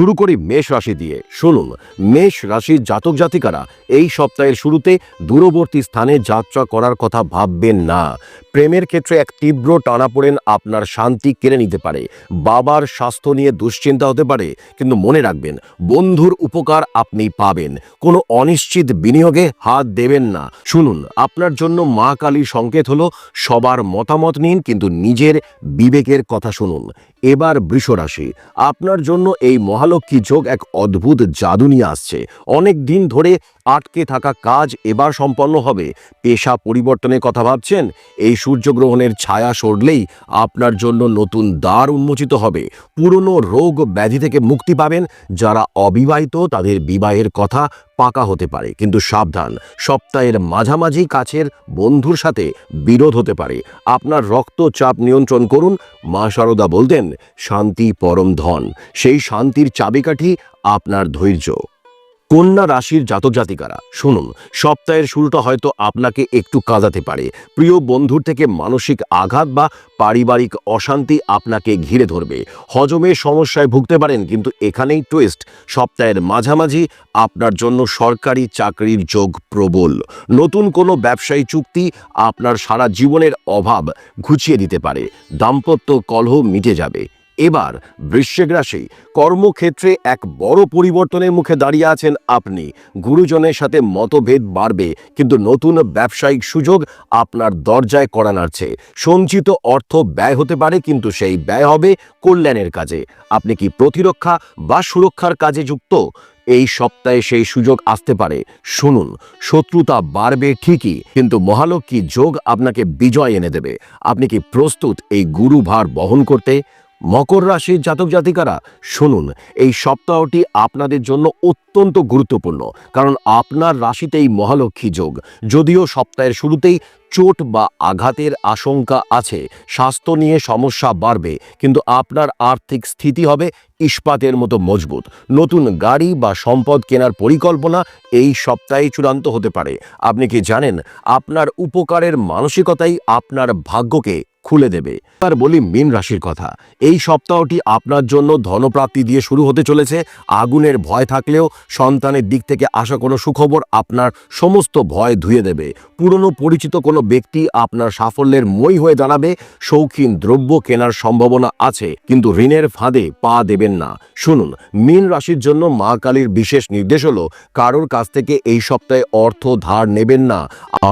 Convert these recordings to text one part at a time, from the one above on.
শুরু করি মেষ রাশি দিয়ে। শুনুন, মেষ রাশির জাতক জাতিকারা এই সপ্তাহের শুরুতে দূরবর্তী স্থানে যাত্রা করার কথা ভাববেন না। প্রেমের ক্ষেত্রে এক তীব্র টানাপোড়েন আপনার শান্তি কেড়ে নিতে পারে। বাবার স্বাস্থ্য নিয়ে দুশ্চিন্তা হতে পারে, কিন্তু মনে রাখবেন, বন্ধুর উপকার আপনি পাবেন। কোনো অনিশ্চিত বিনিয়োগে হাত দেবেন না। শুনুন, আপনার জন্য মা কালী সংকেত হলো, সবার মতামত নিন, কিন্তু নিজের বিবেকের কথা শুনুন। এবার বৃষরাশি, আপনার জন্য এই মহালক্ষ্মী যোগ এক অদ্ভুত জাদু নিয়ে আসছে। অনেক দিন ধরে আটকে থাকা কাজ এবার সম্পন্ন হবে। পেশা পরিবর্তনের কথা ভাবছেন, এই সূর্যগ্রহণের ছায়া সরলেই আপনার জন্য নতুন দ্বার উন্মোচিত হবে। পুরনো রোগ ব্যাধি থেকে মুক্তি পাবেন, যারা অবিবাহিত তাদের বিবাহের কথা পাকা হতে পারে, কিন্তু সাবধান। সপ্তাহের মাঝামাঝি কাছের বন্ধুর সাথে বিরোধ হতে পারে। আপনার রক্তচাপ নিয়ন্ত্রণ করুন, মা শারদা বলতেন, শান্তি পরম ধন। সেই শান্তির চাবিকাঠি আপনার ধৈর্য। কন্যা রাশির জাতক জাতিকারা, শুনুন, সপ্তাহের শুরুটা হয়তো আপনাকে একটু কাঁদাতে পারে। প্রিয় বন্ধুর থেকে মানসিক আঘাত বা পারিবারিক অশান্তি আপনাকে ঘিরে ধরবে। হজমের সমস্যায় ভুগতে পারেন, কিন্তু এখানেই টুইস্ট সপ্তাহের মাঝামাঝি আপনার জন্য সরকারি চাকরির যোগ প্রবল। নতুন কোনো ব্যবসায়ী চুক্তি আপনার সারা জীবনের অভাব ঘুচিয়ে দিতে পারে। দাম্পত্য কলহ মিটে যাবে। এবার বৃশ্চিক রাশি কর্মক্ষেত্রে এক বড় পরিবর্তনের মুখে দাঁড়িয়ে আছেন আপনি। গুরুজনের সাথে মতভেদ বাড়বে, কিন্তু নতুন ব্যবসায়িক সুযোগ আপনার দরজায় করা নাড়ছে। সঞ্চিত অর্থ ব্যয় হতে পারে, কিন্তু সেই ব্যয় হবে কল্যাণের কাজে। আপনি কি প্রতিরক্ষা বা সুরক্ষার কাজে যুক্ত? এই সপ্তাহে সেই সুযোগ আসতে পারে। শুনুন, শত্রুতা বাড়বে ঠিকই, কিন্তু মহালক্ষ্মী যোগ আপনাকে বিজয় এনে দেবে। আপনি কি প্রস্তুত এই গুরুভার বহন করতে? মকর রাশির জাতক জাতিকারা, শুনুন, এই সপ্তাহটি আপনাদের জন্য অত্যন্ত গুরুত্বপূর্ণ, কারণ আপনার রাশিতেই মহালক্ষ্মী যোগ, যদিও সপ্তাহের শুরুতেই চোট বা আঘাতের আশঙ্কা আছে, স্বাস্থ্য নিয়ে সমস্যা বাড়বে, কিন্তু আপনার আর্থিক স্থিতি হবে ইস্পাতের মতো মজবুত, নতুন গাড়ি বা সম্পদ কেনার পরিকল্পনা এই সপ্তাহে চূড়ান্ত হতে পারে, আপনি কি জানেন, আপনার উপকারের মানসিকতাই আপনার ভাগ্যকে খুলে দেবে। আর বলি মীন রাশির কথা। এই সপ্তাহটি আপনার জন্য ধনপ্রাপ্তি দিয়ে শুরু হতে চলেছে। আগুনের ভয় থাকলেও সন্তানের দিক থেকে আসা কোনো সুখবর আপনার সমস্ত ভয় ধুয়ে দেবে। পুরনো পরিচিত কোনো ব্যক্তি আপনার সাফল্যের মই হয়ে দাঁড়াবে। শৌখিন দ্রব্য কেনার সম্ভাবনা আছে, কিন্তু ঋণের ফাঁদে পা দেবেন না। শুনুন, মীন রাশির জন্য মা কালীর বিশেষ নির্দেশ হলো, কারোর কাছ থেকে এই সপ্তাহে অর্থ ধার নেবেন না।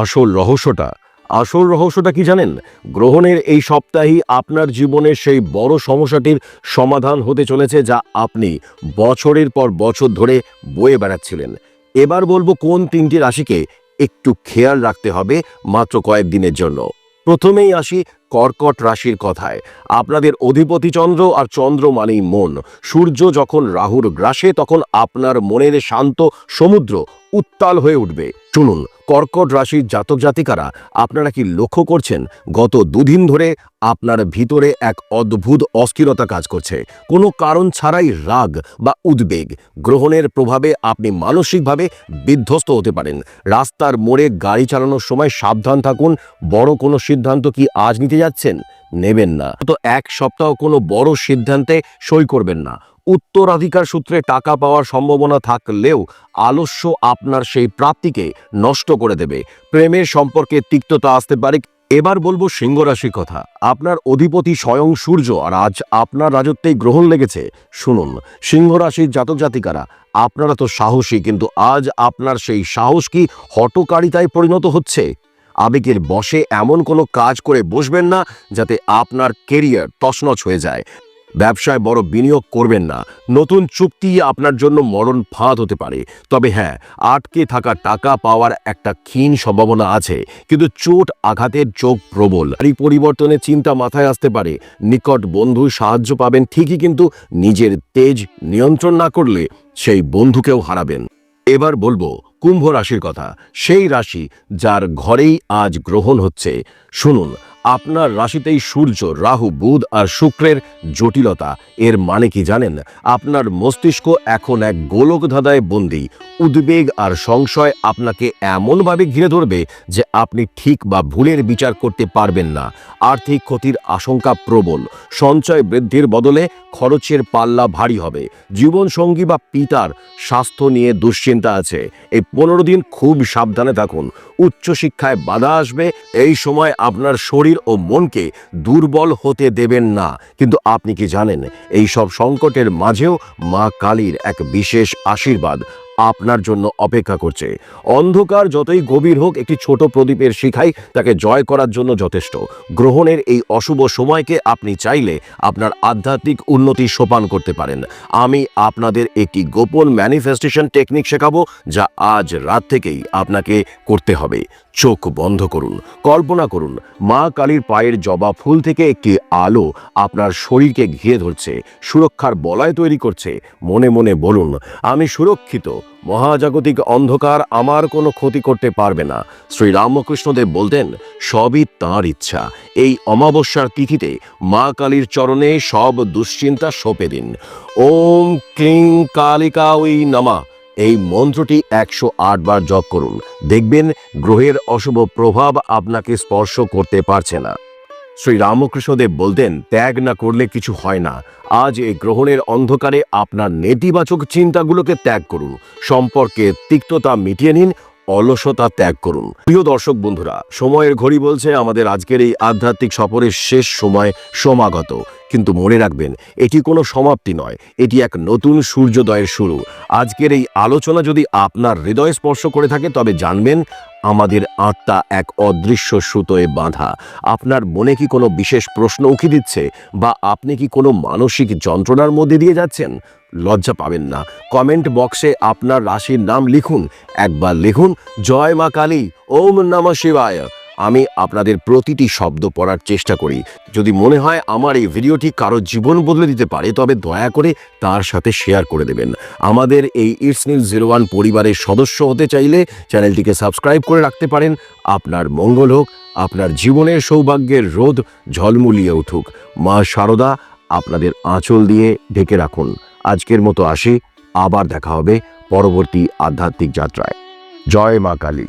আসল রহস্যটা আসল রহস্যটা কি জানেন? গ্রহণের এই সপ্তাহেই আপনার জীবনের সেই বড় সমস্যাটির সমাধান হতে চলেছে যা আপনি বছরের পর বছর ধরে বয়ে বেড়াচ্ছিলেন। এবার বলব কোন তিনটি রাশিকে একটু খেয়াল রাখতে হবে মাত্র কয়েকদিনের জন্য। প্রথমেই আসি কর্কট রাশির কথায়। আপনাদের অধিপতি চন্দ্র আর চন্দ্র মানেই মন। সূর্য যখন রাহুর গ্রাসে তখন আপনার মনের শান্ত সমুদ্র উত্তাল হয়ে উঠবে। শুনুন কর্কট রাশির জাতক জাতিকারা, আপনারা কি লক্ষ্য করছেন? গত দুদিন ধরে আপনার ভিতরে এক অদ্ভুত অস্থিরতা কাজ করছে। কোনো কারণ ছাড়াই রাগ বা উদ্বেগ গ্রহণের প্রভাবে আপনি মানসিকভাবে বিধ্বস্ত হতে পারেন। রাস্তার মোড়ে গাড়ি চালানোর সময় সাবধান থাকুন। বড় কোনো সিদ্ধান্ত কি আজ নিতে যাচ্ছেন? নেবেন না। তো এক সপ্তাহ কোনো বড় সিদ্ধান্তে সই করবেন না। উত্তরাধিকার সূত্রে টাকা পাওয়ার সম্ভাবনা থাকলেও আলস্য আপনার সেই প্রাপ্তিকে নষ্ট করে দেবে। প্রেমের সম্পর্কে তিক্ততা আসতে পারে। এবার বলব সিংহ রাশির কথা। আপনার অধিপতি স্বয়ং সূর্য, আর আজ আপনার রাজত্বেই গ্রহণ লেগেছে। শুনুন সিংহ রাশির জাতক জাতিকারা, আপনারা তো সাহসী, কিন্তু আজ আপনার সেই সাহস কি হটকারিতায় পরিণত হচ্ছে? আবেগের বশে এমন কোনো কাজ করে বসবেন না, যাতে আপনার কেরিয়ার তছনছ হয়ে যায়। ব্যবসায় বড় বিনিয়োগ করবেন না। নতুন চুক্তি আপনার জন্য মরণ ফাঁদ হতে পারে। তবে হ্যাঁ আটকে থাকা টাকা পাওয়ার একটা ক্ষীণ সম্ভাবনা আছে। কিন্তু চোট আঘাতের চোখ প্রবল। এই পরিবর্তনের চিন্তা মাথায় আসতে পারে। নিকট বন্ধু সাহায্য পাবেন ঠিকই, কিন্তু নিজের তেজ নিয়ন্ত্রণ না করলে সেই বন্ধুকেও হারাবেন। এবার বলব, কুম্ভ রাশির কথা। সেই রাশি যার ঘরেই আজ গ্রহণ হচ্ছে। শুনুন আপনার রাশিতেই সূর্য, রাহু, বুধ আর শুক্রের জটিলতা। এর মানে কি জানেন? আপনার মস্তিষ্ক এখন এক গোলক ধাঁধায় বন্দী। উদ্বেগ আর সংশয় আপনাকে এমনভাবে ঘিরে ধরবে যে আপনি ঠিক বা ভুলের বিচার করতে পারবেন না। আর্থিক ক্ষতির আশঙ্কা প্রবল। সঞ্চয় বৃদ্ধির বদলে খরচের পাল্লা ভারী হবে। জীবনসঙ্গী বা পিতার স্বাস্থ্য নিয়ে দুশ্চিন্তা আছে। এই পনেরো দিন খুব সাবধানে থাকুন। উচ্চশিক্ষায় বাধা আসবে। এই সময় আপনার শরীর ও মনকে দুর্বল হতে দেবেন না। কিন্তু আপনি কি জানেন, এই সব সংকটের মাঝেও মা কালীর এক বিশেষ আশীর্বাদ আপনার জন্য অপেক্ষা করছে। অন্ধকার যতই গভীর হোক, একটি ছোট প্রদীপের শিখাই তাকে জয় করার জন্য যথেষ্ট। গ্রহণের এই অশুভ সময়কে আপনি চাইলে আপনার আধ্যাত্মিক উন্নতি সোপান করতে পারেন। আমি আপনাদের একটি গোপন ম্যানিফেস্টেশন টেকনিক শেখাবো, যা আজ রাত থেকেই আপনাকে করতে হবে। চোখ বন্ধ করুন, কল্পনা করুন, মা কালীর পায়ের জবা ফুল থেকে একটি আলো আপনার শরীরকে ঘিরে ধরছে, সুরক্ষার বলয় তৈরি করছে। মনে মনে বলুন, আমি সুরক্ষিত মহাজাগতিক অন্ধকার আমার কোনো ক্ষতি করতে পারবে না। শ্রী রামকৃষ্ণদেব বলতেন, সবই তাঁর ইচ্ছা। এই অমাবস্যার তিথিতে মা কালীর চরণে সব দুশ্চিন্তা সঁপে দিন। ওম ক্লিং কালিকা ওই নমা। এই মন্ত্রটি একশো আট বার জপ করুন। দেখবেন, গ্রহের অশুভ প্রভাব আপনাকে স্পর্শ করতে পারছে না। শ্রী রামকৃষ্ণদেব বলতেন, ত্যাগ না করলে কিছু হয় না। আজ এই গ্রহণের অন্ধকারে আপনার নেতিবাচক চিন্তাগুলোকে ত্যাগ করুন। সম্পর্কে তিক্ততা মিটিয়ে নিন, অলসতা ত্যাগ করুন। প্রিয় দর্শক বন্ধুরা, সময়ের ঘড়ি বলছে আমাদের আজকের এই আধ্যাত্মিক সফরের শেষ সময় সমাগত। কিন্তু মনে রাখবেন, এটি কোনো সমাপ্তি নয়, এটি এক নতুন সূর্যোদয়ের শুরু। আজকের এই আলোচনা যদি আপনার হৃদয় স্পর্শ করে থাকে, তবে জানবেন আমাদের আত্মা এক অদৃশ্য সুতোয় বাঁধা। আপনার মনে কি কোনো বিশেষ প্রশ্ন উঁকি দিচ্ছে বা আপনি কি কোনো মানসিক যন্ত্রণার মধ্যে দিয়ে যাচ্ছেন? লজ্জা পাবেন না। কমেন্ট বক্সে আপনার রাশির নাম লিখুন। একবার লিখুন, জয় মা কালী, ওম নম শিবায়। আমি আপনাদের প্রতিটি শব্দ পড়ার চেষ্টা করি। যদি মনে হয় আমার এই ভিডিওটি কারও জীবন বদলে দিতে পারে, তবে দয়া করে তার সাথে শেয়ার করে দেবেন। আমাদের এই ইটস নিউজ জিরো ওয়ান পরিবারের সদস্য হতে চাইলে চ্যানেলটিকে সাবস্ক্রাইব করে রাখতে পারেন। আপনার মঙ্গল হোক, আপনার জীবনের সৌভাগ্যের রোধ ঝলমুলিয়ে উঠুক। মা শারদা আপনাদের আঁচল দিয়ে ঢেকে রাখুন। আজকের মতো আসি, আবার দেখা হবে পরবর্তী আধ্যাত্মিক যাত্রায়। জয় মা কালী।